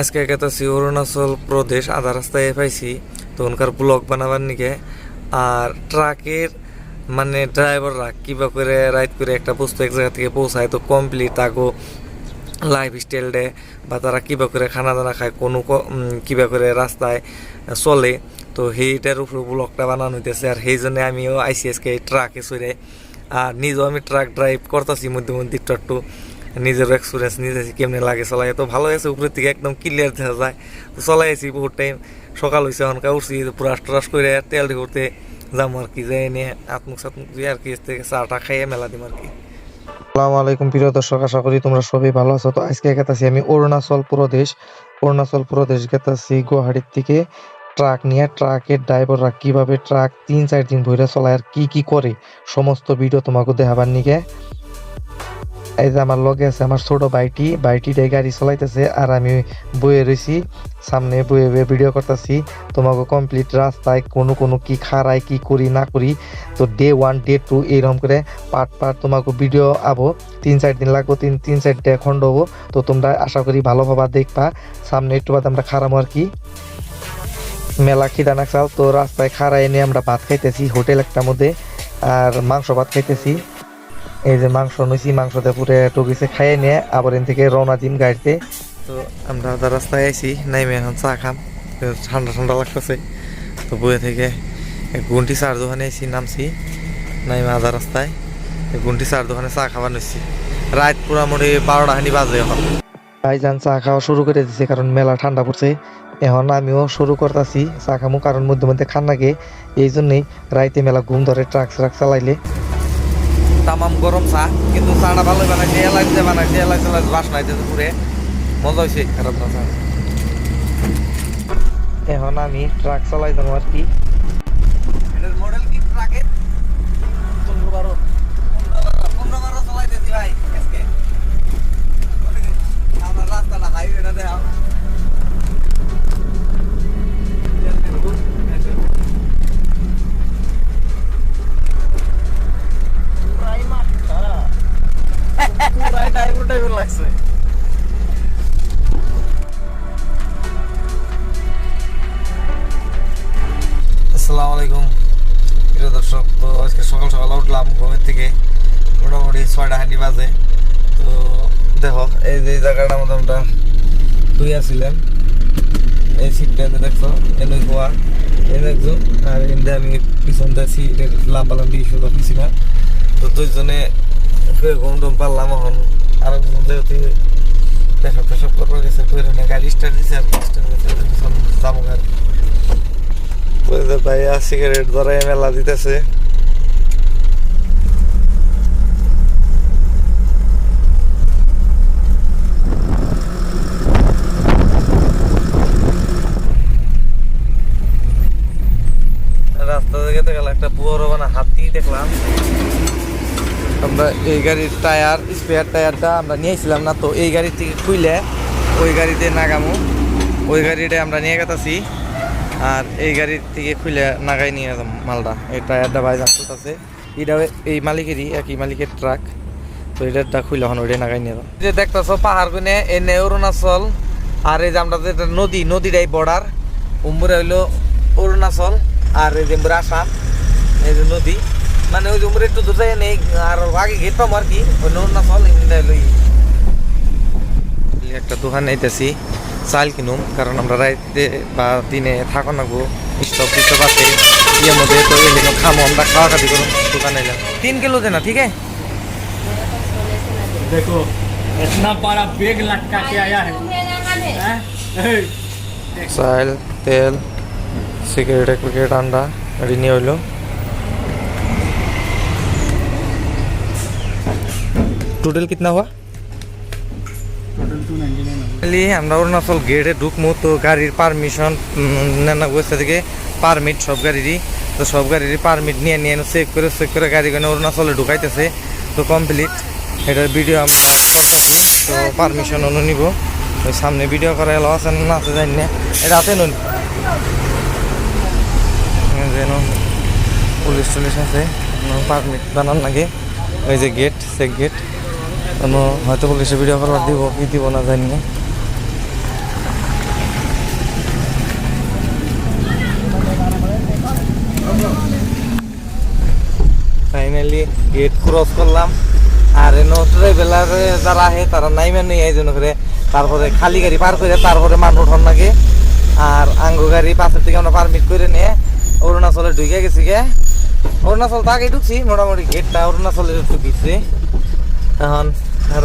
আজকে গেতেছি অরুণাচল প্রদেশ, আধা রাস্তায় পাইছি তো ওনকার ব্লগ বানাবার নিকে। আর ট্রাকের মানে ড্রাইভাররা কিবা করে রাইড করে একটা বস্তু এক জায়গা থেকে পৌঁছায়, তো কমপ্লিট তাগো লাইফ স্টাইল ডে বা তারা কিবা করে খানা দানা খায়, কোনো কিবা করে রাস্তায় চলে, তো সেইটার উপরে ব্লগটা বানানো হইতেছে। আর সেই জন্য আমিও আইসি আজকে এই ট্রাকে চড়ে। আর নিজেও আমি ট্রাক ড্রাইভ করতেছি মধ্যে মধ্যে একটু। নিজের এক্সপিরিয়েন্স নিজে কেমনে লাগে চলাই তো ভালো আছে উপরের থেকে একদম ক্লিয়ার দেখা যায়। তো চলাইছি বহুত টাইম সকাল হয়েছে এখনকার উঠছি পুরাস টুরাস করে তেল করতে যাম আর কি, যাই এনে আত্মুক সাতমুক দিয়ে আর কি থেকে চাটা খাইয়ে মেলা দিম আর কি। আসসালামু আলাইকুম, প্রিয় দর্শক, আশা করি তোমরা সবাই ভালো আছো। তো আজকে গেতাছি আমি অরুণাচল প্রদেশ। অরুণাচল প্রদেশ গেতাছি গুয়াহাটির থেকে ট্রাক নিয়ে। ট্রাকের ড্রাইভাররা কীভাবে ট্রাক তিন চার দিন ধরে চলায় আর কি কি করে, সমস্ত ভিডিও তোমাকে দেখাবার নিকে। এই যে আমার লগে আছে আমার ছোট ভাইটি ভাইটিটাই গাড়ি চালাইতেছে আর আমি বয়ে রয়েছি সামনে বয়ে বয়ে ভিডিও করতেছি, তোমাকে কমপ্লিট রাস্তায় কোনো কোনো কি খারায় কি করি, না করি, তো ডে ওয়ান ডে টু এইরকম করে পার্ট পার্ট তোমাকে ভিডিও আবো, তিন চার দিন লাগবো, তিন তিন চারটে খণ্ড হব, তো তোমরা আশা করি ভালোভাবে দেখবা, সামনে একটু বাদ আমরা খারামো আর কি। মেলা খিদা নাকসাল তো রাস্তায় খাড়া এনে আমরা ভাত খাইতেছি, হোটেল একটার মধ্যে, আর মাংস ভাত খাইতেছি। এই যে মাংস নইছি মাংসতে পুরে টুকিছে খাইয়ে নিয়ে আবার এন থেকে রওনা দিন গাড়িতে। তো আমরা আধা রাস্তায় আইছি, নাইমে এখন চা খাম। ঠান্ডা ঠান্ডা লাগতেছে। তো বয়ে থেকে গুন্টি চার দোকানে আইছি, নামছি। নাইমে আধা রাস্তায় গুন্টি চার দোকানে চা খাবার নিচ্ছি রাত পুরা মোটামুটি বারোটা খানি বাজে এখন। ভাইজান চা খাওয়া শুরু করে দিছে, কারণ মেলা ঠান্ডা পড়ছে। এখন আমিও শুরু করতেছি চা খামু, কারণ মধ্যে মধ্যে খান লাগে। এই জন্যই রাইতে মেলা ঘুম ধরে ট্রাক ট্রাক চালাইলে। তামাম গরম চা, কিন্তু চাটা ভালো বানাইছে এলাচ দিয়ে বানাইছে এলাচ এলাচ বাস নাইতেছে পুরে মজা হয়েছে খারাপ না চা। এখন আমি ট্রাক চালাই যাব আর কি। এটার আসসালামু আলাইকুম। প্রিয় দর্শক, তো আজকে সকাল সকাল উঠলাম, ঘুমের থেকে মোটামুটি ছয়টা হাঁটি বাজে। তো দেখো, এই যে জায়গাটা আমরা শুয়ে আসছিলাম এই সিটটাতে দেখছ এনে গোয়া। এই দেখছ আর এনে আমি পিছন দিয়ে সিটের লাম্বা লাম্বি শুধু পিছিলাম তো দুইজনে ঘুম টুম পারলাম এখন। আর যেহেতু পেশাব পেশাব করবার গেছে গাড়ি স্টার্ট দিছে আর স্টার্ট পিছন যাব আর ওই যে ভাইয়া সিগারেট ধরাই মেলা দিতেছে। রাস্তা থেকে গেলে, একটা বড় মানে হাতি দেখলাম। আমরা এই গাড়ির টায়ার, স্পেয়ার টায়ারটা আমরা নিয়েছিলাম না, তো এই গাড়ি থেকে খুইলে ওই গাড়িতে নাগামু। ওই গাড়িটা আমরা নিয়ে গেতাছি। আর এই গাড়ির থেকে খুলে নাগাই নিয়ে যেতাম মালটা এই টায়ারটা বাইরে আছে এটা এই মালিকেরই একই মালিকের ট্রাক তো এটা খুলে এখন ওইটা নাগাই নিয়ে যেতাম যে দেখতেছো পাহাড় গুনে এনে অরুণাচল, আর এই যে আমরা যেটা নদী, নদীটাই বর্ডার উম্বুরে হইল অরুণাচল, আর এই যে আসাম, এই যে নদী। মানে ওই যে উম্বুরে একটু দূর নেই আর আগে গেট আর কি অরুণাচল এটা হইল একটা দোকান আইতেছি। চাল কিনুম কারণ আমরা রাইতে বা দিনে থাকো না গো স্টপ স্টপ আছে ইয়ের মধ্যে তো এলে খামো আমরা খাওয়া খাবি করুন দোকানে এলাম তিন কিলো দেনা ঠিক আছে देखो इतना बड़ा बैग लटका के आया है हैं? हे, চাল তেল সিগারেট এক প্যাকেট আন্ডা এটি নিয়ে হইলো টোটাল কিতনা हुआ আমরা অরুণাচল গেটে ঢুকমু, তো গাড়ির পারমিশন নেনা বসে থেকে। পারমিট সব গাড়িরই। তো সব গাড়িরই পারমিট নিয়ে নিয়ে চেক করে চেক করে গাড়ি কেন অরুণাচলে ঢুকাইতেছে। তো কমপ্লিট এটার ভিডিও আমরা করতেছি। তো পারমিশন অনু নিব। তো সামনে ভিডিও করা এলো, আছে না আছে জানি না। এটা আছে নুন। যেন পুলিশ টুলিশ আছে। পারমিট বানান লাগে। ওই যে গেট চেক গেট হয়তো পুলিশে ভিডিও কলার দিব, কি দিব না জানি না। ফাইনালি গেট ক্রস করলাম। আর নতুন বেলার যারা আহে, তারা নাই মানে এই জন্য করে তারপরে খালি গাড়ি পার করে তারপরে মানু ওঠন নাকি। আর আঙ্গু গাড়ি পাশের থেকে আমরা পারমিট করে নিয়ে অরুণাচলে ঢুকে গেছি গে। অরুণাচল তো আগে ঢুকছি, মোটামুটি গেটটা অরুণাচলে ঢুকিছি এখন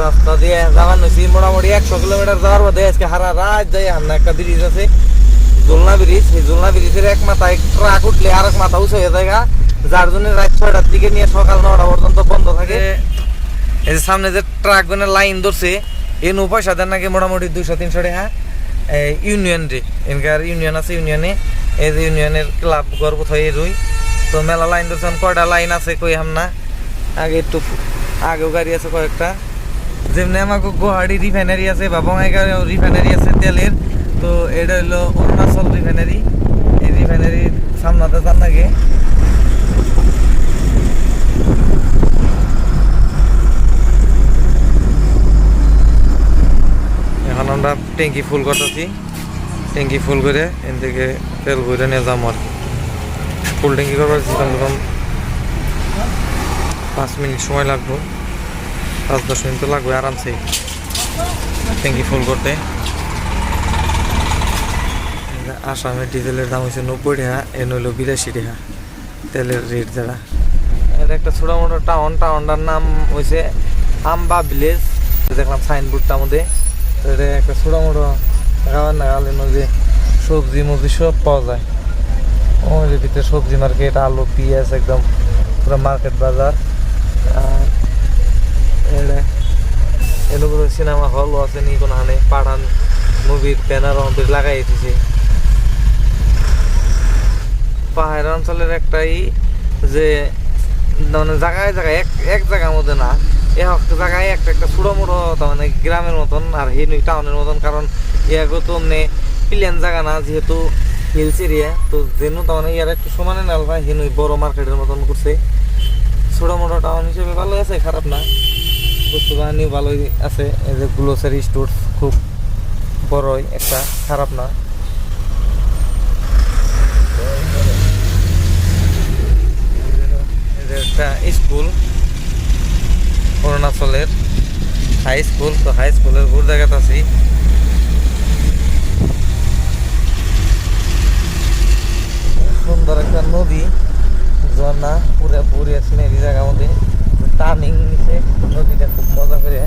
রাস্তা দিয়ে যাওয়ার নইছি মোটামুটি একশো কিলোমিটার যাওয়ার বাদে আজকে হারা রাত যাই আমরা একটা ব্রিজ আছে, জুলনা ব্রিজ সেই জুলনা ব্রিজের এক মাথায় ট্রাক উঠলে আর এক মাথা উঁচু হয়ে যায় যার জন্য রাত ছয়টার দিকে নিয়ে সকাল নটা পর্যন্ত বন্ধ থাকে। এই যে সামনে যে ট্রাক গুনের লাইন ধরছে এই নো পয়সা দেন নাকি মোটামুটি দুইশো, তিনশো টাকা? ইউনিয়ন রে, এনকার ইউনিয়ন আছে ইউনিয়নে এই যে ইউনিয়নের ক্লাব গর্ব হয়ে রুই? তো মেলা লাইন ধরছে, এখন কয়টা লাইন আছে কই হাম না আগে একটু, আগেও গাড়ি আছে কয়েকটা। যেমনি আমাকে গুয়াহাটি রিফাইনারি আছে বা বঙ্গাইগাঁও রিফাইনারি আছে তেলের, তো এটা হলো অরুণাচল রিফাইনারি এই রিফাইনারির সামনাতে যান নাকি এখন আমরা ট্যাঙ্কি ফুল করতেছি। ট্যাঙ্কি ফুল করে এন থেকে তেল ভরে নিয়ে যাব আর কি। ফুল ট্যাঙ্কি করবার পাঁচ মিনিট সময় লাগবে। পাঁচ দশ মিনিট তো লাগবে আরামসে ট্যাঙ্কি ফুল করতে। আসামের ডিজেলের দাম হচ্ছে নব্বই টাকা, এ নইল বিরাশি টাকা, তেলের রেট যারা। এটা একটা ছোটো মোটো টাউন টাউনটার নাম হয়েছে আম্বা ভিলেজ দেখলাম সাইনবোর্ডটার মধ্যে। এটা একটা ছোটো মোটো খাবার না যে সবজি মবজি সব পাওয়া যায়। ওই ভিতরে সবজি মার্কেট আলু, পেঁয়াজ একদম পুরো মার্কেট বাজার। এগুলো সিনেমা হলও আছে নি, কোনো হানে পাঠান মুভির ব্যানার আমাদের লাগাই দিছে। পাহাড় অঞ্চলের একটাই যে মানে জায়গায় জায়গায়, এক এক জায়গার মধ্যে না এ হক জায়গায় একটা একটা ছোটো মোটো মানে গ্রামের মতন আর হেনুই টাউনের মতন, কারণ ইয়াগো তো এমনি প্লেন জায়গা না, যেহেতু হিলস এরিয়া, তো যেন তার মানে ইয়ার একটু সমানে নাল ভাই হেনুই বড় মার্কেটের মতন করছে। ছোটো মোটো টাউন হিসেবে ভালো আছে, খারাপ না। বস্তু বাহানিও ভালোই আছে। এই যে গ্লোসারি স্টোর খুব বড়ই, একটা খারাপ না। একটা স্কুল, অরুণাচলের হাই স্কুল, তো হাই স্কুলের ঘুর জায়গাতে আছি। সুন্দর একটা নদী, ঝর্ণা, পুরা পুরে সিনারি জায়গার মধ্যে। টার্নিং নিচে নদীটা খুব মজা করে।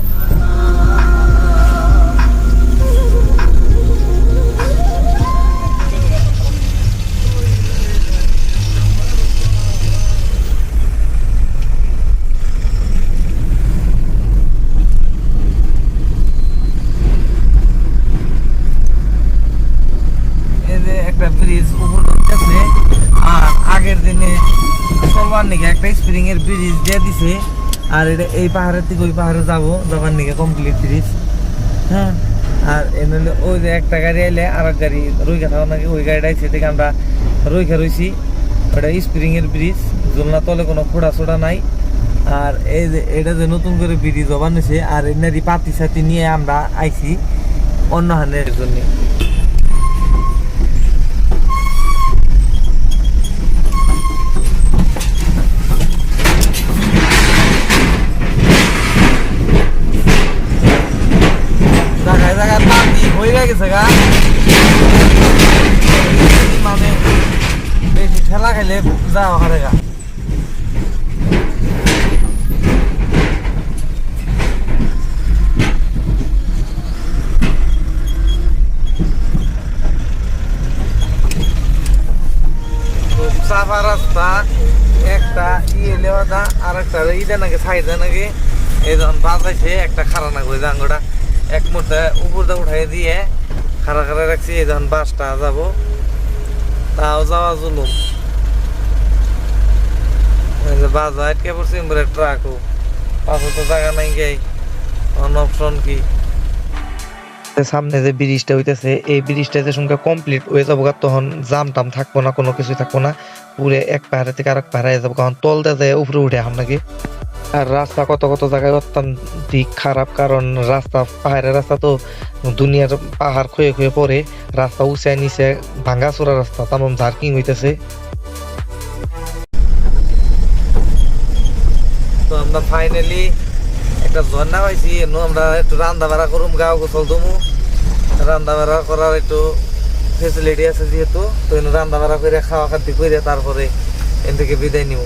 একটা ব্রিজ উপর আছে আর আগের দিনে চলবার নাকি একটা স্প্রিং এর ব্রিজ দিয়ে দিছে। আর এটা এই পাহাড়ের থেকে ওই পাহাড়ে যাব, যাবার নাকি কমপ্লিট ব্রিজ হ্যাঁ? আর এমনি ওই যে একটা গাড়ি আইলে আর এক গাড়ি রইখা থাকা নাকি ওই গাড়িটা আইছে থেকে আমরা রইখা রইছি। ওটা স্প্রিং এর ব্রিজ জোলনা তলে কোনো ফোড়া ছোড়া নাই। আর এই যে, এটা যে নতুন করে ব্রিজ বানিয়েছে আর এনারি পাতি সাতি নিয়ে আমরা আইছি অন্য হানের জন্য জায়গায় জায়গায় পানি হয়ে গেছে গা মানে বেশি ঠেলা খেলে যাওয়া হারে গা। সাফা রাস্তা, একটা ইয়ে লেওয়া আর একটা ইটা নাকি সাইডে নাকি এই বাজাইছে একটা খারা না করে জাঙ্গোটা এক মুহূর্তে উপর দিয়ে দিয়ে খারা খারা রাখছি, এই যখন বাসটা যাব, তাও যাওয়া জুলুম। বাজা আটকে পড়ছি এমবারে ট্রাকও পাশে তো জায়গা নাই গেই অন অপশন কি? সামনে যে ব্রিজটা হইতেছে, এই ব্রিজটা যে সঙ্গে কমপ্লিট হয়ে যাব তখন জাম টাম থাকব না, কোনো কিছু থাকব না। পুরে এক পাহাড়ে থেকে আরেক পাহাড়ে যাব, কারণ তলতে যায় উপরে উঠে এখন নাকি। আর রাস্তা কত কত জায়গায় অত্যন্তিক খারাপ, কারণ রাস্তা, পাহাড়ের রাস্তা তো দুনিয়ার পাহাড় ক্ষয়ে ক্ষয়ে পড়ে। রাস্তা উঁচায় নিচে ভাঙ্গা চোরা রাস্তা তেমন জার্কিং হইতেছে। আমরা ফাইনালি একটা ঝর্ণা পাইছি। এনু আমরা একটু রান্না বাড়া করুম, গাও গোসল দমু রান্না বাড়া করার একটু ফেসিলিটি আছে যেহেতু, তো এনে রান্না বাড়া করে খাওয়া খাদ্য করে তারপরে এন থেকে বিদায় নিব